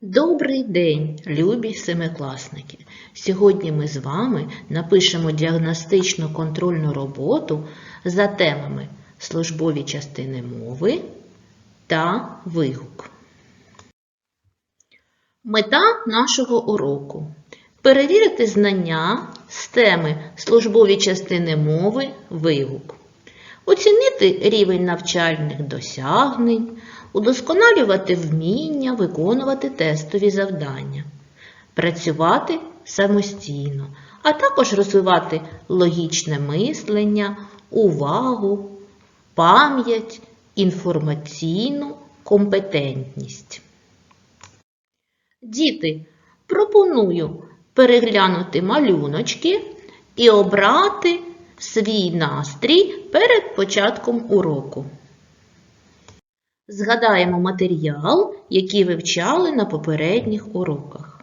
Добрий день, любі семикласники! Сьогодні ми з вами напишемо діагностичну контрольну роботу за темами службові частини мови та вигук. Мета нашого уроку перевірити знання з теми службові частини мови вигук, оцінити рівень навчальних досягнень, удосконалювати вміння виконувати тестові завдання, працювати самостійно, а також розвивати логічне мислення, увагу, пам'ять, інформаційну компетентність. Діти, пропоную переглянути малюночки і обрати свій настрій перед початком уроку. Згадаємо матеріал, який вивчали на попередніх уроках.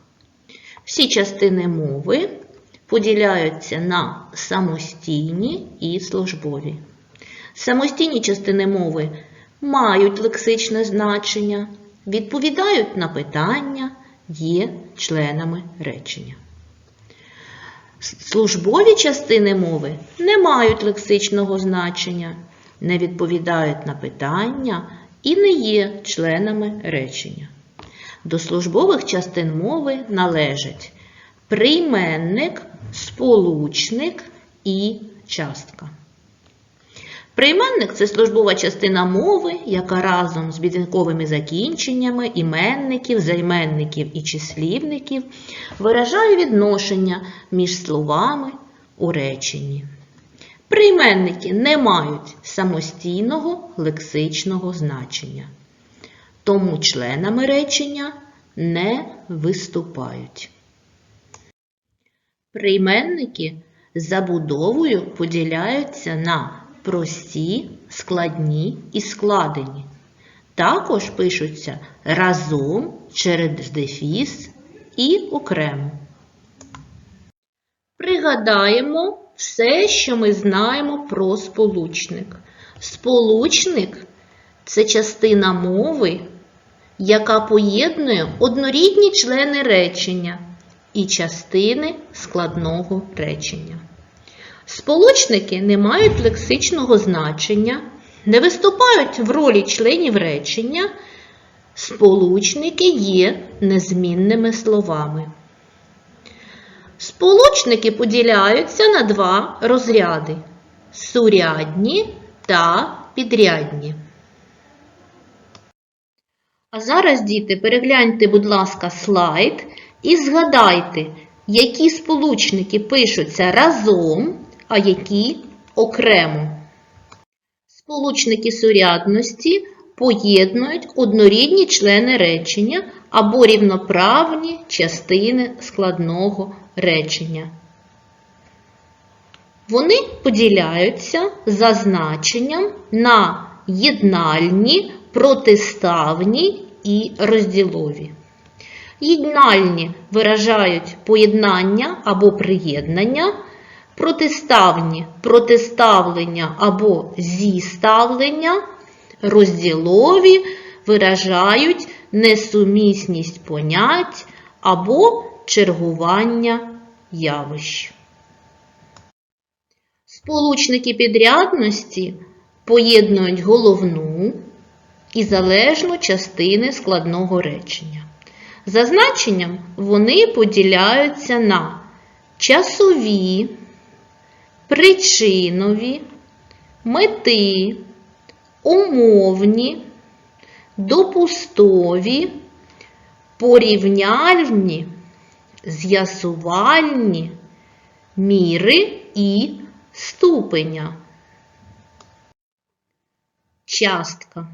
Всі частини мови поділяються на самостійні і службові. Самостійні частини мови мають лексичне значення, відповідають на питання, є членами речення. Службові частини мови не мають лексичного значення, не відповідають на питання і не є членами речення. До службових частин мови належать прийменник, сполучник і частка. Прийменник це службова частина мови, яка разом з відмінковими закінченнями іменників, займенників і числівників виражає відношення між словами у реченні. Прийменники не мають самостійного лексичного значення, тому членами речення не виступають. Прийменники забудовою поділяються на прості, складні і складені. Також пишуться разом через дефіс і окремо. Пригадаємо все, що ми знаємо про сполучник. Сполучник це частина мови, яка поєднує однорідні члени речення і частини складного речення. Сполучники не мають лексичного значення, не виступають в ролі членів речення. Сполучники є незмінними словами. Сполучники поділяються на два розряди сурядні та підрядні. А зараз, діти, перегляньте, будь ласка, слайд і згадайте, які сполучники пишуться разом, а які окремо. Сполучники сурядності поєднують однорідні члени речення або рівноправні частини складного речення. Вони поділяються за значенням на єднальні, протиставні і розділові. Єднальні виражають поєднання або приєднання, протиставні протиставлення або зіставлення, розділові виражають несумісність понять або чергування явищ. Сполучники підрядності поєднують головну і залежну частини складного речення. За значенням вони поділяються на часові, причинові, мети, умовні, допустові, порівняльні, з'ясувальні, міри і ступеня. Частка.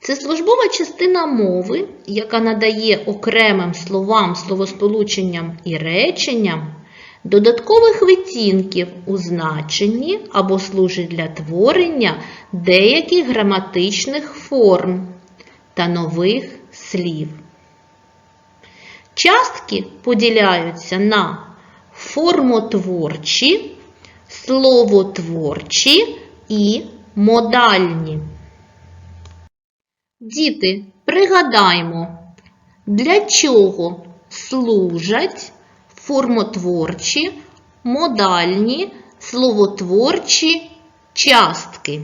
Це службова частина мови, яка надає окремим словам, словосполученням і реченням додаткових відтінків у значенні або служить для творення деяких граматичних форм та нових слів. Частки поділяються на формотворчі, словотворчі і модальні. Діти, пригадаймо, Для чого служать формотворчі, модальні, словотворчі частки?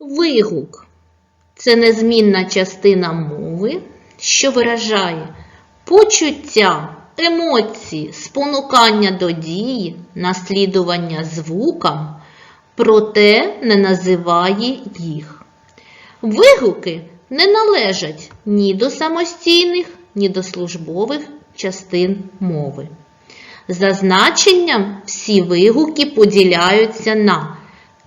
Вигук це незмінна частина мови, що виражає почуття, емоції, спонукання до дії, наслідування звукам, проте не називає їх. Вигуки не належать ні до самостійних, ні до службових частин мови. За значенням всі вигуки поділяються на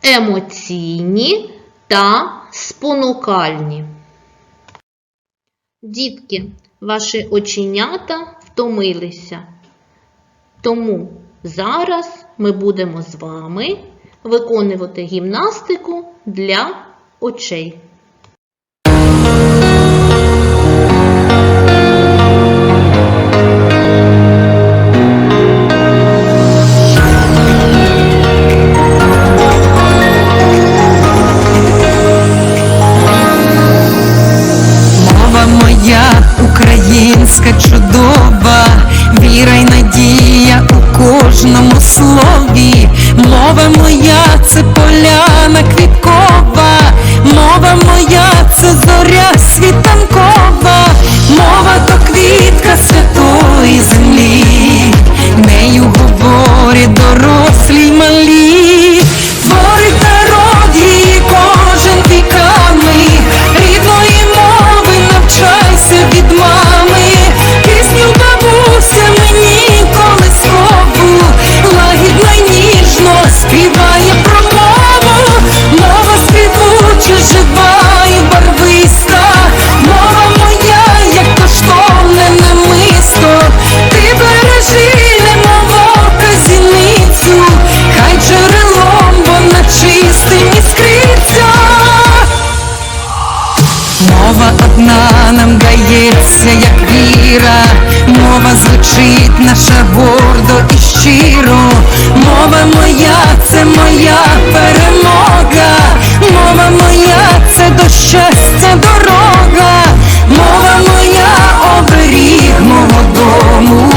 емоційні та спонукальні. Дітки, ваші оченята втомилися. Тому зараз ми будемо з вами виконувати гімнастику для очей. Слові. Мова моя це поляна квіткова, щастя дорога, мова моя оберіг мого дому,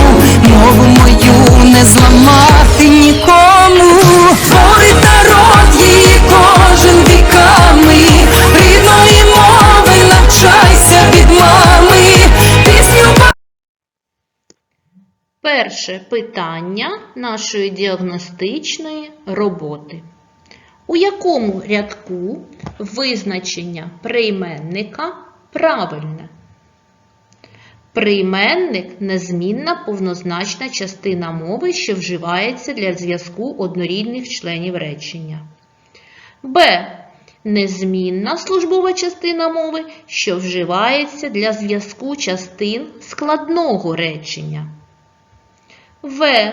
мову мою не зламати нікому. Творить народ її кожен віками, рідної мови навчайся від мами, пісню Перше питання нашої діагностичної роботи. У якому рядку визначення прийменника правильне? Прийменник незмінна повнозначна частина мови, що вживається для зв'язку однорідних членів речення. Б. Незмінна службова частина мови, що вживається для зв'язку частин складного речення. В.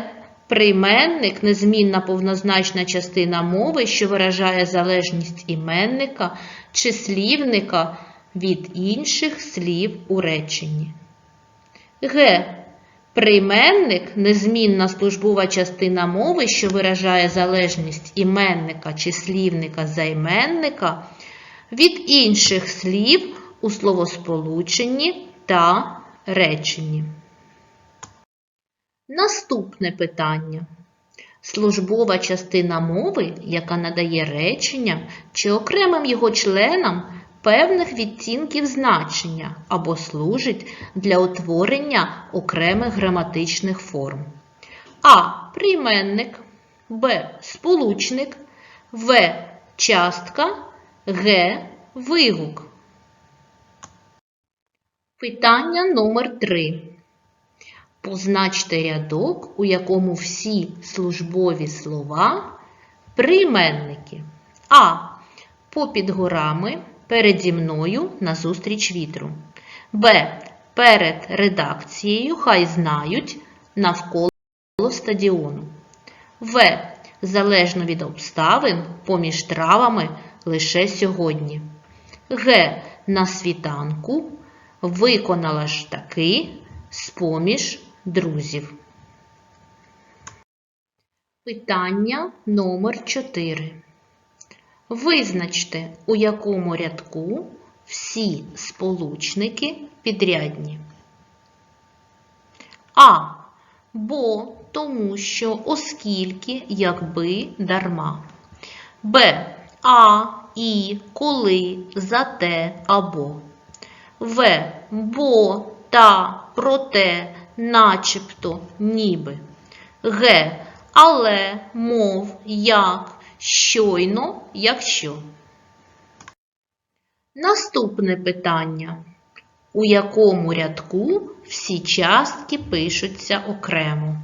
Прийменник незмінна повнозначна частина мови, що виражає залежність іменника чи слівника від інших слів у реченні. Г. Прийменник незмінна службова частина мови, що виражає залежність іменника чи слівника займенника від інших слів у словосполученні та реченні. Наступне питання. Службова частина мови, яка надає реченням чи окремим його членам певних відтінків значення або служить для утворення окремих граматичних форм. А. Прийменник, Б. Сполучник, В. Частка, Г. Вигук. Питання номер 3. Позначте рядок, у якому всі службові слова прийменники. А. Попід горами переді мною назустріч вітру. Б. Перед редакцією хай знають навколо стадіону. В. Залежно від обставин поміж травами лише сьогодні. Г. На світанку виконала ж таки з-поміж друзів. Питання номер 4. Визначте, у якому рядку всі сполучники підрядні. А. Бо тому що оскільки, якби дарма. Б. А, і, коли, зате або. В. Бо, та, проте, начебто, ніби. Г. Але, мов, як, щойно, якщо. Наступне питання. У якому рядку всі частки пишуться окремо?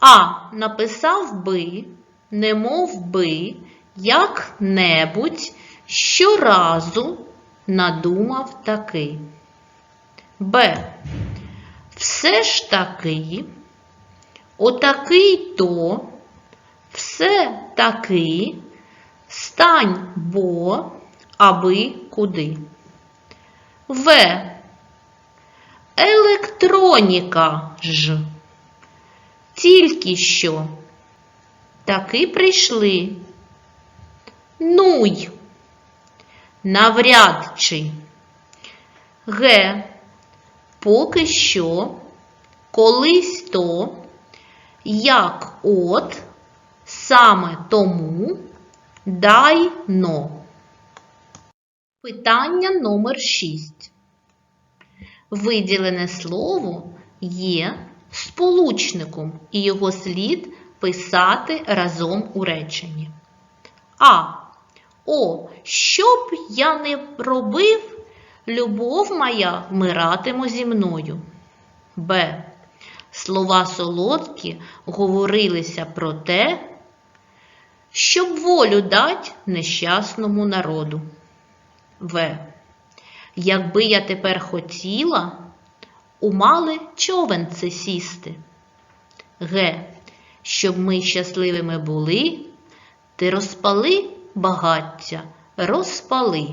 А. Написав би, не мов би, як-небудь, щоразу надумав таки. Б. Все ж таки, отакий то, все таки, стань бо, аби куди. В. Електроніка ж. Тільки що. Таки прийшли. Нуй. Навряд чи. Г. Поки що. Колись то. Як от. Саме тому. Дай но. Питання номер 6. Виділене слово є сполучником, і його слід писати разом у реченні. А. О, що б я не робив, любов моя вмиратиме зі мною. Б. Слова солодкі говорилися про те, щоб волю дать нещасному народу. В. Якби я тепер хотіла, умали човен це сісти. Г. Щоб ми щасливими були, ти розпали багаття, розпали.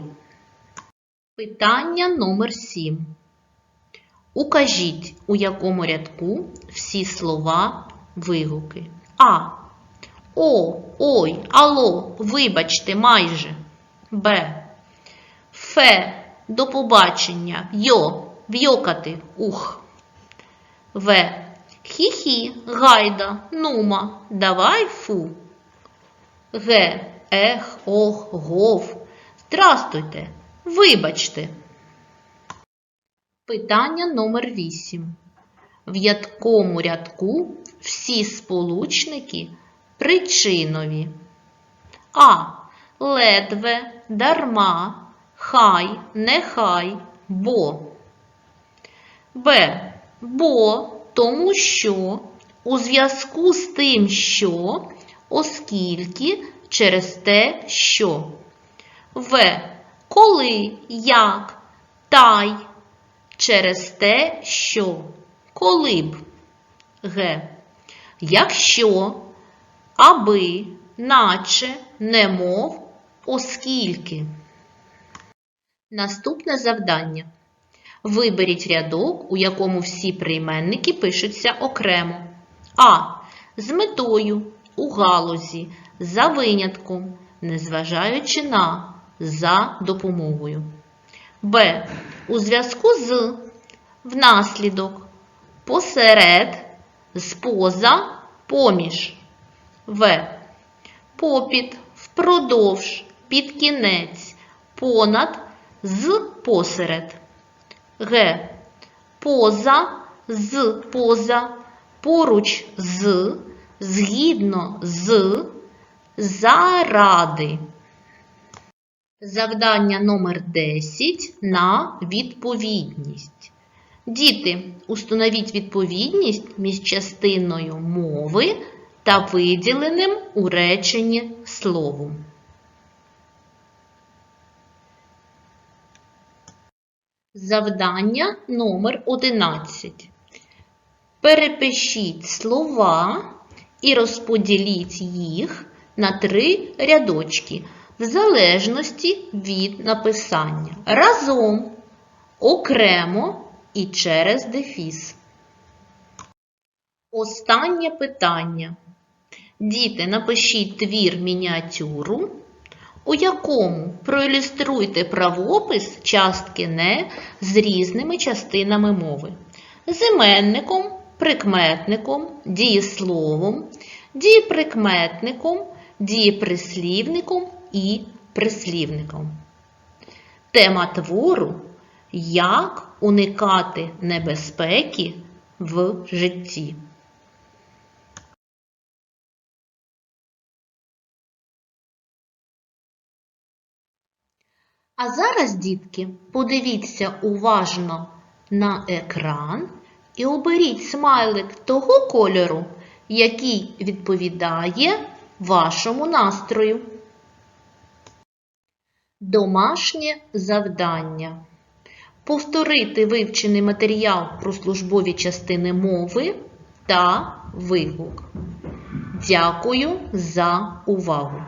Питання номер 7. Укажіть, у якому рядку всі слова вигуки. А. О, ой, алло, вибачте, майже. Б. Фе. До побачення. Йо. В'йокати. Ух. В. Хі-хі. Гайда. Нума. Давай фу. Г. Ех, ох, гов. Здрастуйте. Вибачте. Питання номер 8. В якому рядку всі сполучники причинові? А. Ледве, дарма, хай, нехай, бо. Б. Бо тому що у зв'язку з тим, що, оскільки через те, що. В. Коли, як, тай, через те, що. Коли б. Г. Якщо, аби, наче, немов, оскільки. Наступне завдання. Виберіть рядок, у якому всі прийменники пишуться окремо. А. З метою, у галузі, за винятком, незважаючи на, за допомогою. Б. У зв'язку з, внаслідок, посеред, споза, поміж. В. Попід, впродовж, під кінець, понад, з посеред. Г. Поза, з поза, поруч з, згідно з, заради. Завдання номер 10 на відповідність. Діти, установіть відповідність між частиною мови та виділеним у реченні словом. Завдання номер 11. Перепишіть слова і розподіліть їх на три рядочки в залежності від написання. Разом, окремо і через дефіс. Останнє питання. Діти, напишіть твір мініатюру. у якому проілюструйте правопис частки не з різними частинами мови. З іменником, прикметником, дієсловом, дієприкметником, дієприслівником і прислівником. Тема твору Як уникати небезпеки в житті. А зараз, дітки, подивіться уважно на екран і оберіть смайлик того кольору, який відповідає вашому настрою. Домашнє завдання. Повторити вивчений матеріал про службові частини мови та вигук. Дякую за увагу!